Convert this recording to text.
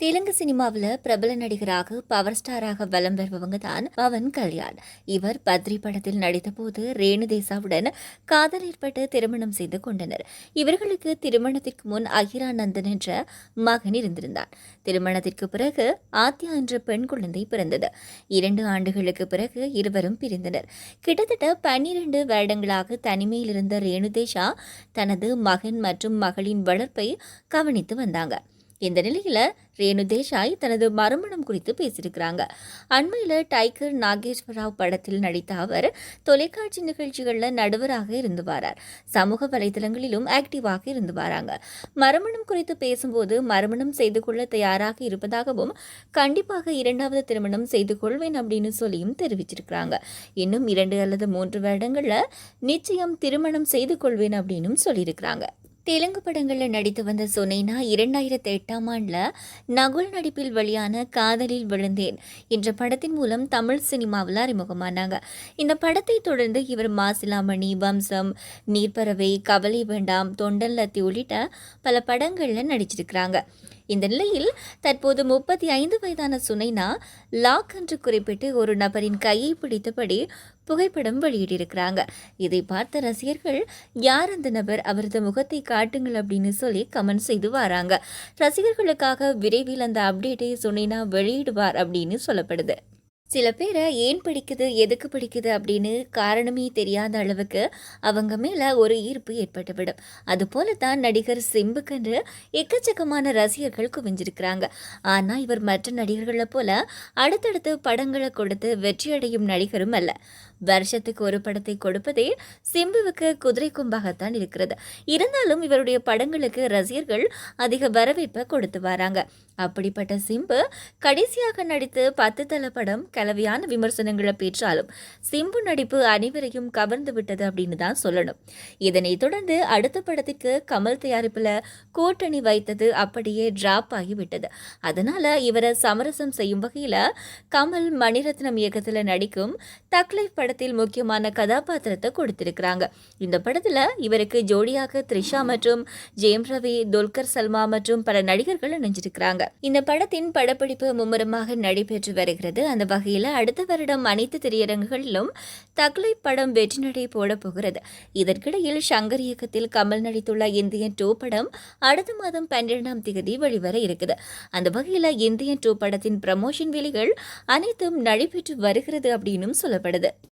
தெலுங்கு சினிமாவில் பிரபல நடிகராக பவர் ஸ்டாராக வலம் வருபவங்க தான் பவன் கல்யாண். இவர் பத்ரி படத்தில் நடித்தபோது ரேணு தேசாவுடன் காதல் ஏற்பட்டு திருமணம் செய்து கொண்டனர். இவர்களுக்கு திருமணத்திற்கு முன் அகிரானந்தன் என்ற மகன் இருந்திருந்தார். திருமணத்திற்கு பிறகு ஆத்யா என்ற பெண் குழந்தை பிறந்தது. இரண்டு ஆண்டுகளுக்கு பிறகு இருவரும் பிரிந்தனர். கிட்டத்தட்ட பன்னிரண்டு வருடங்களாக தனிமையில் இருந்த ரேணுதேஷா தனது மகன் மற்றும் மகளின் வளர்ப்பை கவனித்து வந்தாங்க. இந்த நிலையில ரேணு தேசாய் தனது மறுமணம் குறித்து பேசியிருக்கிறாங்க. அண்மையில் டைகர் நாகேஸ்வரராவ் படத்தில் நடித்த அவர் தொலைக்காட்சி நிகழ்ச்சிகளில் நடுவராக இருந்து வரார். சமூக வலைதளங்களிலும் ஆக்டிவாக இருந்து வராங்க. மறுமணம் குறித்து பேசும்போது மறுமணம் செய்து கொள்ள தயாராக இருப்பதாகவும் கண்டிப்பாக இரண்டாவது திருமணம் செய்து கொள்வேன் அப்படின்னு சொல்லியும் தெரிவிச்சிருக்கிறாங்க. இன்னும் இரண்டு அல்லது மூன்று வருடங்களில் நிச்சயம் திருமணம் செய்து கொள்வேன் அப்படின்னு சொல்லியிருக்கிறாங்க. தெலுங்கு படங்களில் நடித்து வந்த சுனைனா இரண்டாயிரத்தி எட்டாம் ஆண்டில் நகுல் நடிப்பில் வெளியான காதலில் விழுந்தேன் என்ற படத்தின் மூலம் தமிழ் சினிமாவில் அறிமுகமானாங்க. இந்த படத்தை தொடர்ந்து இவர் மாசிலாமணி வம்சம் நீர்ப்பறவை கவலை வேண்டாம் தொண்டல் லத்தி உள்ளிட்ட பல படங்களில் நடிச்சிருக்கிறாங்க. இந்த நிலையில் தற்போது முப்பத்தி ஐந்து வயதான சுனைனா லாக் என்று குறிப்பிட்டு ஒரு நபரின் கையை பிடித்தபடி புகைப்படம் வெளியிட்டிருக்கிறாங்க. இதை பார்த்த ரசிகர்கள் யார் அந்த நபர்? அவரது முகத்தை காட்டுங்கள் அப்படின்னு சொல்லி கமெண்ட் செய்து வராங்க. ரசிகர்களுக்காக விரைவில் அந்த அப்டேட்டை சுனைனா வெளியிடுவார் அப்படின்னு சொல்லப்படுது. சில பேரை ஏன் பிடிக்குது எதுக்கு பிடிக்குது அப்படின்னு காரணமே தெரியாத அளவுக்கு அவங்க மேலே ஒரு ஈர்ப்பு ஏற்பட்டுவிடும். அதுபோல தான் நடிகர் சிம்புக்கென்று எக்கச்சக்கமான ரசிகர்கள் குவிஞ்சிருக்கிறாங்க. ஆனால் இவர் மற்ற நடிகர்களை போல அடுத்தடுத்து படங்களை கொடுத்து வெற்றியடையும் நடிகரும் அல்ல. வருஷத்துக்கு ஒரு படத்தை கொடுப்பதே சிம்புவுக்கு குதிரை கும்பாகத்தான் இருக்கிறது. இருந்தாலும் இவருடைய படங்களுக்கு ரசிகர்கள் அதிக வரவேற்பை கொடுத்து வராங்க. அப்படிப்பட்ட சிம்பு கடைசியாக நடித்து பத்து தள படம் கலவையான விமர்சனங்களை பெற்றாலும் சிம்பு நடிப்பு அனைவரையும் கவர்ந்து விட்டது அப்படின்னு தான் சொல்லணும். இதனைத் தொடர்ந்து அடுத்த படத்திற்கு கமல் தயாரிப்பில் கூட்டணி வைத்தது அப்படியே டிராப் ஆகிவிட்டது அதனால இவரை சமரசம் செய்யும் வகையில் கமல் மணிரத்னம் இயக்கத்தில் நடிக்கும் தக்லை படத்தில் முக்கியமான கதாபாத்திரத்தை கொடுத்திருக்கிறாங்க. இந்த படத்தில் இவருக்கு ஜோடியாக த்ரிஷா மற்றும் ஜெயம் ரவி துல்கர் சல்மா மற்றும் பல நடிகர்கள் இணைஞ்சிருக்கிறாங்க. இந்த படத்தின் படப்பிடிப்பு மும்முரமாக நடைபெற்று வருகிறது. அந்த வகையில் அடுத்த வருடம் அனைத்து திரையரங்குகளிலும் தக்லை படம் வெற்றி நடை போட போகிறது. இதற்கிடையில் சங்கர் இயக்கத்தில் கமல் நடித்துள்ள இந்தியன் டூ படம் அடுத்த மாதம் பன்னிரெண்டாம் தேதி வெளிவர இருக்குது. அந்த வகையில் இந்தியன் டூ படத்தின் ப்ரமோஷன் வேலைகள் அனைத்தும் நடைபெற்று வருகிறது அப்படின்னும் சொல்லப்படுது.